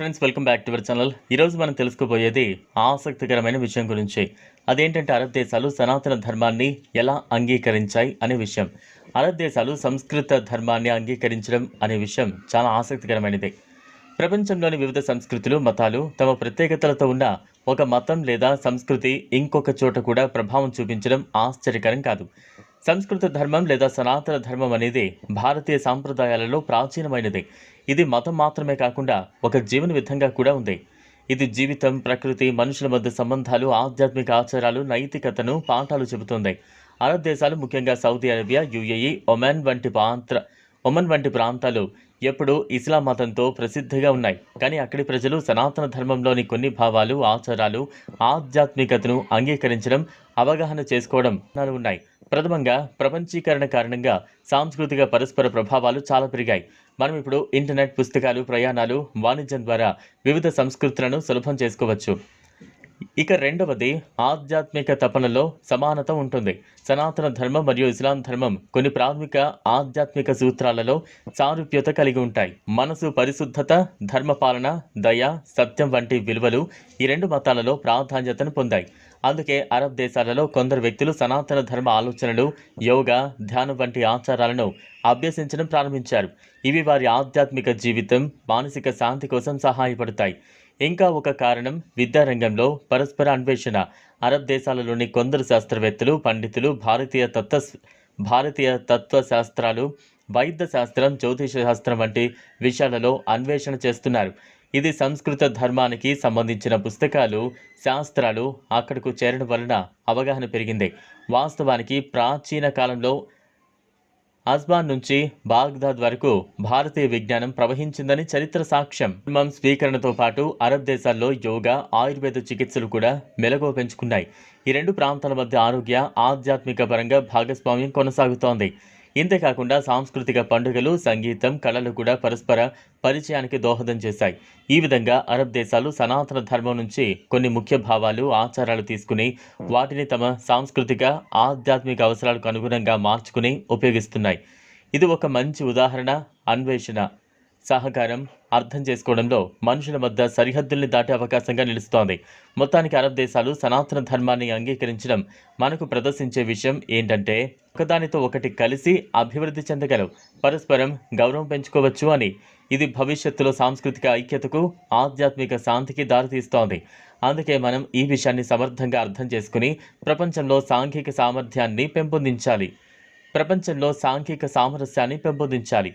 Friends welcome back to our channel ఈరోజు మనం తెలుసుకోబోయేది ఆసక్తికరమైన విషయం గురించి. అదేంటంటే అరబ్ దేశాలు సనాతన ధర్మాన్ని ఎలా అంగీకరించాయి అనే విషయం. అరబ్ దేశాలు సంస్కృత ధర్మాన్ని అంగీకరించడం అనే విషయం చాలా ఆసక్తికరమైనది. ప్రపంచంలోని వివిధ సంస్కృతులు మతాలు తమ ప్రత్యేకతలతో ఉన్న ఒక మతం లేదా సంస్కృతి ఇంకొక చోట కూడా ప్రభావం చూపించడం ఆశ్చర్యకరం కాదు. సంస్కృత ధర్మం లేదా సనాతన ధర్మం అనేది భారతీయ సాంప్రదాయాలలో ప్రాచీనమైనది. ఇది మతం మాత్రమే కాకుండా ఒక జీవన విధంగా కూడా ఉంది. ఇది జీవితం ప్రకృతి మనుషుల మధ్య సంబంధాలు ఆధ్యాత్మిక ఆచారాలు నైతికతను పాఠాలు చెబుతుంది. అరబ్ దేశాలు ముఖ్యంగా సౌదీ అరేబియా యుఏఈ ఒమాన్ వంటి పాత్ర ఒమన్ వంటి ప్రాంతాలు ఎప్పుడూ ఇస్లాం మతంతో ప్రసిద్ధిగా ఉన్నాయి. కానీ అక్కడి ప్రజలు సనాతన ధర్మంలోని కొన్ని భావాలు ఆచారాలు ఆధ్యాత్మికతను అంగీకరించడం అవగాహన చేసుకోవడం ఉన్నాయి. ప్రథమంగా ప్రపంచీకరణ కారణంగా సాంస్కృతిక పరస్పర ప్రభావాలు చాలా పెరిగాయి. మనం ఇప్పుడు ఇంటర్నెట్ పుస్తకాలు ప్రయాణాలు వాణిజ్యం ద్వారా వివిధ సంస్కృతులను సులభం చేసుకోవచ్చు. ఇక రెండవది ఆధ్యాత్మిక తపనలో సమానత ఉంటుంది. సనాతన ధర్మం మరియు ఇస్లాం ధర్మం కొన్ని ప్రాథమిక ఆధ్యాత్మిక సూత్రాలలో సారూప్యత కలిగి ఉంటాయి. మనసు పరిశుద్ధత ధర్మపాలన దయ సత్యం వంటి విలువలు ఈ రెండు మతాలలో ప్రాధాన్యతను పొందాయి. అందుకే అరబ్ దేశాలలో కొందరు వ్యక్తులు సనాతన ధర్మ ఆలోచనలు యోగా ధ్యానం వంటి ఆచారాలను అభ్యసించడం ప్రారంభించారు. ఇవి వారి ఆధ్యాత్మిక జీవితం మానసిక శాంతి కోసం సహాయపడతాయి. ఇంకా ఒక కారణం విద్యారంగంలో పరస్పర అన్వేషణ. అరబ్ దేశాలలోని కొందరు శాస్త్రవేత్తలు పండితులు భారతీయ తత్వ భారతీయ తత్వ శాస్త్రాలు వైద్య శాస్త్రం జ్యోతిష శాస్త్రం వంటి విషయాలలో అన్వేషణ చేస్తున్నారు. ఇది సంస్కృత ధర్మానికి సంబంధించిన పుస్తకాలు శాస్త్రాలు అక్కడకు చేరడం వలన అవగాహన పెరిగింది. వాస్తవానికి ప్రాచీన కాలంలో అస్బాన్ నుంచి బాగ్దాద్ వరకు భారతీయ విజ్ఞానం ప్రవహించిందని చరిత్ర సాక్ష్యం. స్వీకరణతో పాటు అరబ్ దేశాల్లో యోగా ఆయుర్వేద చికిత్సలు కూడా మెలగో పెంచుకున్నాయి. ఈ రెండు ప్రాంతాల మధ్య ఆరోగ్య ఆధ్యాత్మిక పరంగా భాగస్వామ్యం కొనసాగుతోంది. ఇంతేకాకుండా సాంస్కృతిక పండుగలు సంగీతం కళలు కూడా పరస్పర పరిచయానికి దోహదం చేశాయి. ఈ విధంగా అరబ్ దేశాలు సనాతన ధర్మం నుంచి కొన్ని ముఖ్య భావాలు ఆచారాలు తీసుకుని వాటిని తమ సాంస్కృతిక ఆధ్యాత్మిక అవసరాలకు అనుగుణంగా మార్చుకుని ఉపయోగిస్తున్నాయి. ఇది ఒక మంచి ఉదాహరణ అన్వేషణ సహకారం అర్థం చేసుకోవడంలో మనుషుల మధ్య సరిహద్దుల్ని దాటే అవకాశంగా నిలుస్తోంది. మొత్తానికి అరబ్ దేశాలు సనాతన ధర్మాన్ని అంగీకరించడం మనకు ప్రదర్శించే విషయం ఏంటంటే ఒకదానితో ఒకటి కలిసి అభివృద్ధి చెందగలవు. పరస్పరం గౌరవం పెంచుకోవచ్చు అని. ఇది భవిష్యత్తులో సాంస్కృతిక ఐక్యతకు ఆధ్యాత్మిక శాంతికి దారితీస్తోంది. అందుకే మనం ఈ విషయాన్ని సమర్థంగా అర్థం చేసుకుని ప్రపంచంలో సాంఘిక సామర్థ్యాన్ని పెంపొందించాలి. ప్రపంచంలో సాంఘిక సామరస్యాన్ని పెంపొందించాలి.